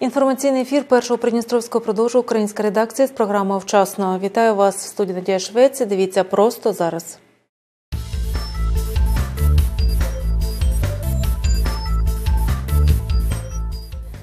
Інформаційний ефір першого Придністровського продовжує українська редакція з програми «Вчасно». Вітаю вас в студії Надія Швеці. Дивіться просто зараз.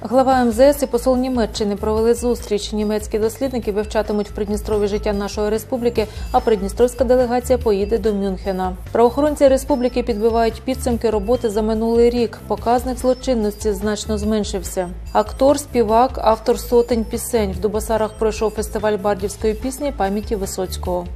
Глава МЗС і посол Німеччини провели зустріч. Німецькі дослідники вивчатимуть в Придністрові життя нашої республіки, а Придністровська делегація поїде до Мюнхена. Правоохоронці республіки підбивають підсумки роботи за минулий рік. Показник злочинності значно зменшився. Актор, співак, автор сотень пісень. В Дубасарах пройшов фестиваль бардівської пісні пам'яті Висоцького.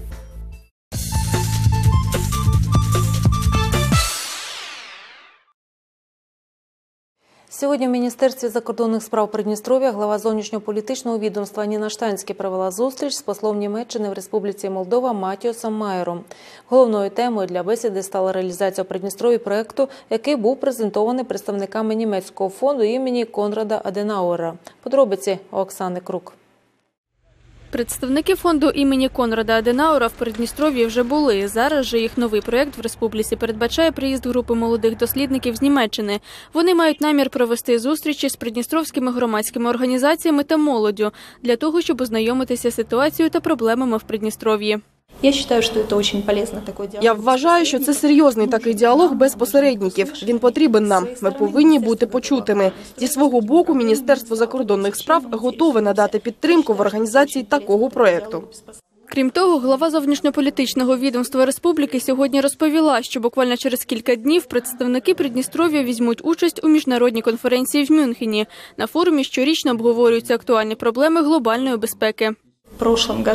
Сьогодні в міністерстві закордонних справ Придністров'я глава зовнішньополітичного відомства Ніна Штанське провела зустріч з послом Німеччини в Республіці Молдова Матіосом Майером. Головною темою для бесіди стала реалізація у Придністрові проекту, який був презентований представниками німецького фонду імені Конрада Аденауера. Подробиці Оксани Крук. Представники фонду імені Конрада Аденаура в Придністров'ї вже були. Зараз же їх новий проєкт в республіці передбачає приїзд групи молодих дослідників з Німеччини. Вони мають намір провести зустрічі з придністровськими громадськими організаціями та молоддю для того, щоб ознайомитися з ситуацією та проблемами в Придністров'ї. Я вважаю, що це дуже полезно такий діалог. Я вважаю, що це серйозний такий діалог без посередників. Він потрібен нам. Ми повинні бути почутими. Зі свого боку, Міністерство закордонних справ готове надати підтримку в організації такого проекту. Крім того, глава зовнішньополітичного відомства республіки сьогодні розповіла, що буквально через кілька днів представники Придністров'я візьмуть участь у міжнародній конференції в Мюнхені. На форумі щорічно обговорюються актуальні проблеми глобальної безпеки.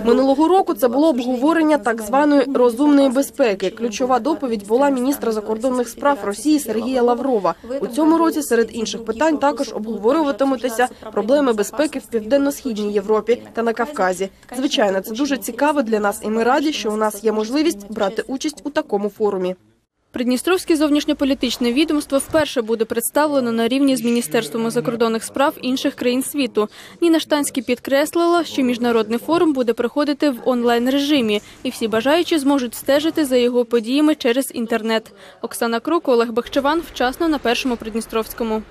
Минулого року це було обговорення так званої розумної безпеки. Ключова доповідь була міністра закордонних справ Росії Сергія Лаврова. У цьому році серед інших питань також обговорюватимуться проблеми безпеки в південно-східній Європі та на Кавказі. Звичайно, це дуже цікаво для нас, і ми раді, що у нас є можливість брати участь у такому форумі. Придністровське зовнішньополітичне відомство вперше буде представлено на рівні з міністерством закордонних справ інших країн світу. Ніна Штанський підкреслила, що міжнародний форум буде проходити в онлайн режимі, і всі бажаючі зможуть стежити за його подіями через інтернет. Оксана Крук, Олег Бахчеван. Вчасно на першому Придністровському.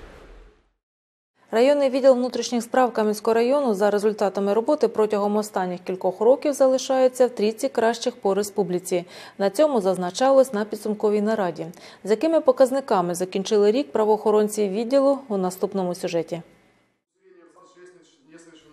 Районний відділ внутрішніх справ Кам'янського району за результатами роботи протягом останніх кількох років залишається в трійці кращих по республіці. На цьому зазначалось на підсумковій нараді. З якими показниками закінчили рік правоохоронці відділу у наступному сюжеті.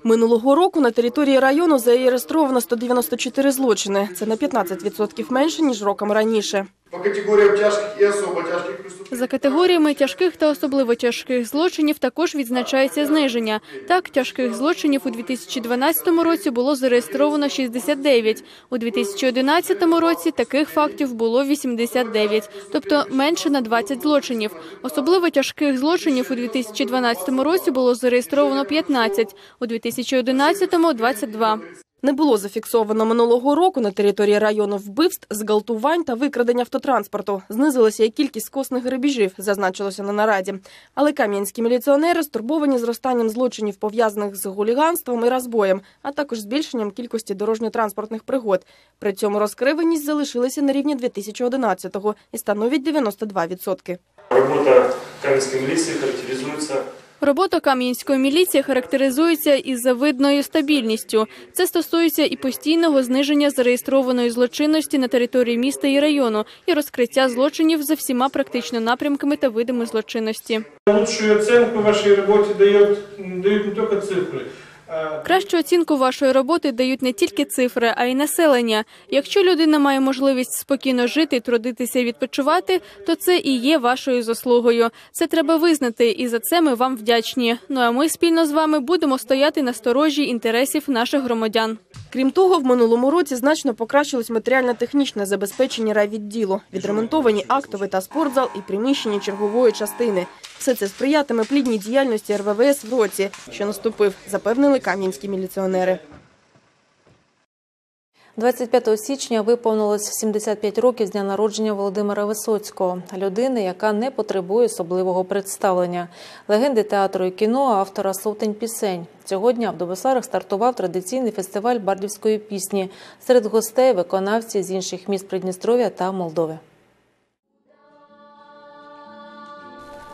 Минулого року на території району зареєстровано 194 злочини. Це на 15% менше ніж роком раніше. По категоріям тяжких і особо тяжких преступлень. За категоріями тяжких та особливо тяжких злочинів також відзначається зниження. Так, тяжких злочинів у 2012 році було зареєстровано 69. У 2011 році таких фактів було 89, тобто менше на 20 злочинів. Особливо тяжких злочинів у 2012 році було зареєстровано 15, у 2011 – 22. Не було зафіксовано минулого року на території району вбивств, зґвалтувань та викрадень автотранспорту. Знизилася і кількість косних грабіжів, зазначилося на нараді. Але кам'янські міліціонери стурбовані зростанням злочинів, пов'язаних з гуліганством і розбоєм, а також збільшенням кількості дорожньо-транспортних пригод. При цьому розкриваність залишилася на рівні 2011-го і становить 92%. Работа Каменской милиции характеризуется Робота Кам'янської міліції характеризується із завидною стабільністю. Це стосується і постійного зниження зареєстрованої злочинності на території міста і району, і розкриття злочинів за всіма практично напрямками та видами злочинності. Лучшую оцінку вашій роботі дають дають не тільки цифры. Кращу оцінку вашої роботи дають не тільки цифри, а й населення. Якщо людина має можливість спокійно жити, трудитися і відпочивати, то це і є вашою заслугою. Це треба визнати, і за це ми вам вдячні. Ну а ми спільно з вами будемо стояти на сторожі інтересів наших громадян. Крім того, в минулому році значно покращилось матеріально-технічне забезпечення райвідділу, відремонтовані актовий та спортзал і приміщення чергової частини. Все це сприятиме плідній діяльності РВВС в році, що наступив, запевнили кам'янські міліціонери. 25 січня виповнилось 75 років з дня народження Володимира Висоцького, людини, яка не потребує особливого представлення. Легенди театру і кіно, автора сотень пісень. Цього дня в Добосарах стартував традиційний фестиваль бардівської пісні серед гостей, виконавці з інших міст Придністров'я та Молдови.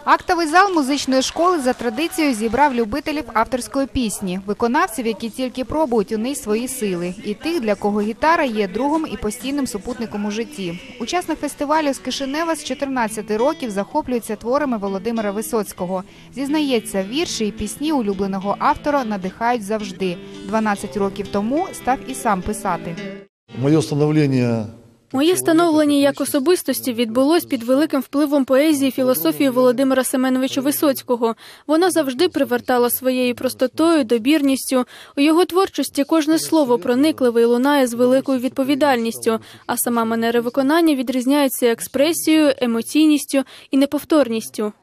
Актовий зал музичної школи за традицією зібрав любителів авторської пісні, виконавців, які тільки пробують у ній свої сили, і тих, для кого гітара є другом і постійним супутником у житті. Учасник фестивалю з Кишинева з 14 років захоплюється творами Володимира Висоцького. Зізнається, вірші і пісні улюбленого автора надихають завжди. 12 років тому став і сам писати. Мое становление Моє становлення як особистості відбулось під великим впливом поезії і філософії Володимира Семеновича Висоцького. Вона завжди привертала своєю простотою, добірністю. У його творчості кожне слово проникливе і лунає з великою відповідальністю, а сама манера виконання відрізняється експресією, емоційністю і неповторністю.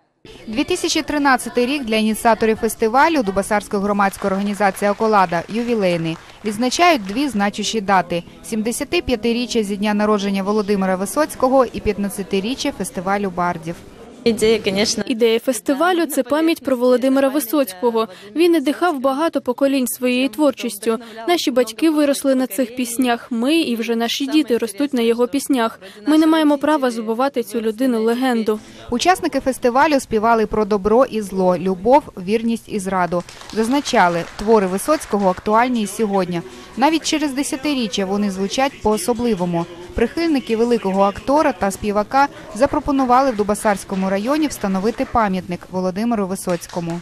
2013 рік для ініціаторів фестивалю Дубасарської громадської організації «Околада» ювілейний. Відзначають дві значущі дати – 75-річчя зі дня народження Володимира Висоцького і 15-річчя фестивалю бардів. Идея, конечно, Ідея фестивалю це пам'ять про Володимира Висоцького. Він надихав багато поколінь своєю творчістю. Наші батьки виросли на цих піснях. Ми і вже наші діти ростуть на його піснях. Ми не маємо права забувати цю людину легенду. Учасники фестивалю співали про добро і зло, любов, вірність і зраду. Зазначали, твори Висоцького актуальні і сьогодні. Навіть через десятиріччя вони звучать по-особливому. Прихильники великого актора та співака запропонували в Дубасарському районі встановити пам'ятник Володимиру Висоцькому.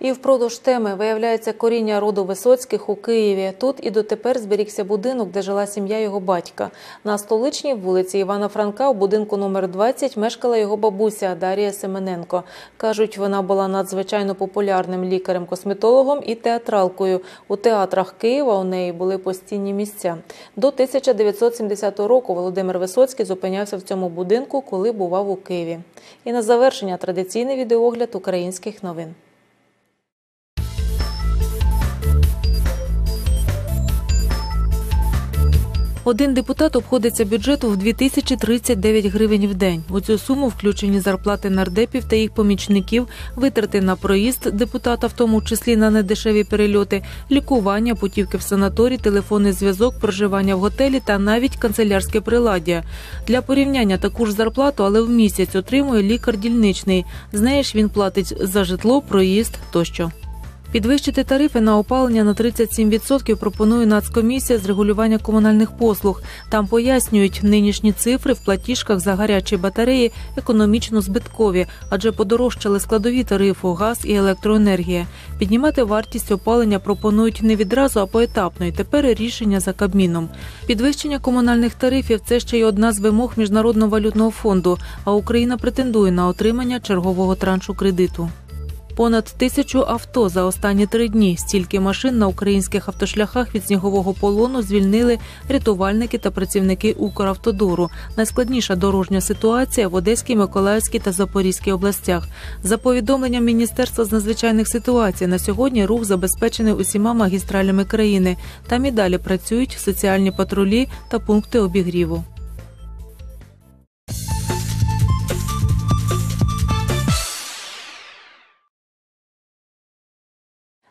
І впродовж теми виявляється коріння роду Висоцьких у Києві. Тут і дотепер зберігся будинок, де жила сім'я його батька. На столичній вулиці Івана Франка у будинку номер 20 мешкала його бабуся Дарія Семененко. Кажуть, вона була надзвичайно популярним лікарем-косметологом і театралкою. У театрах Києва у неї були постійні місця. До 1970 року Володимир Висоцький зупинявся в цьому будинку, коли бував у Києві. І на завершення традиційний відеогляд українських новин. Один депутат обходиться бюджету в 2039 гривень в день. У цю суму включені зарплати нардепів та їх помічників, витрати на проїзд депутата, в тому числі на недешеві перельоти, лікування, путівки в санаторій, телефонний зв'язок, проживання в готелі та навіть канцелярське приладдя. Для порівняння таку ж зарплату, але в місяць отримує лікар дільничний. З неї ж він платить за житло, проїзд тощо. Підвищити тарифи на опалення на 37% пропонує Нацкомісія з регулювання комунальних послуг. Там пояснюють, нинішні цифри в платіжках за гарячі батареї економічно збиткові, адже подорожчали складові тарифу, газ і електроенергія. Піднімати вартість опалення пропонують не відразу, а поетапно. І тепер рішення за Кабміном. Підвищення комунальних тарифів це ще й одна з вимог міжнародного валютного фонду. А Україна претендує на отримання чергового траншу кредиту. Понад тисячу авто за останні три дні. Стільки машин на українських автошляхах від снігового полону звільнили рятувальники та працівники Укравтодору. Найскладніша дорожня ситуація в Одеській, Миколаївській та Запорізькій областях. За повідомленням Міністерства з надзвичайних ситуацій, на сьогодні рух забезпечений усіма магістралями країни. Там і далі працюють соціальні патрулі та пункти обігріву.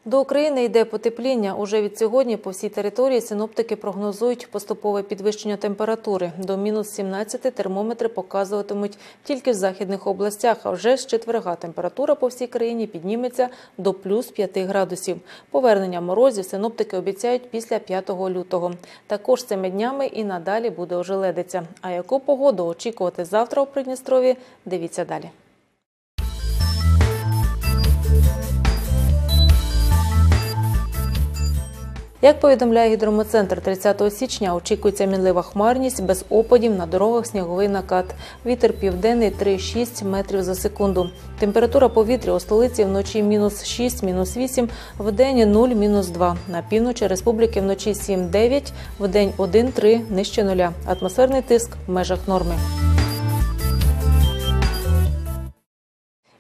До України йде потепління. Уже від сьогодні по всій території синоптики прогнозують поступове підвищення температури. До мінус 17 термометри показуватимуть тільки в західних областях. А вже з четверга температура по всій країні підніметься до плюс 5 градусів. Повернення морозів синоптики обіцяють після 5 лютого. Також цими днями і надалі буде ожеледиця. А яку погоду очікувати завтра у Придністрові? Дивіться далі. Як повідомляє гідрометцентр, 30 січня очікується мінлива хмарність без опадів на дорогах сніговий накат. Вітер південний 3,6 метрів за секунду. Температура повітря у столиці вночі мінус 6, мінус 8, в день 0, мінус 2. На півночі республіки вночі 7-9, в день 1-3, нижче нуля. Атмосферний тиск в межах норми.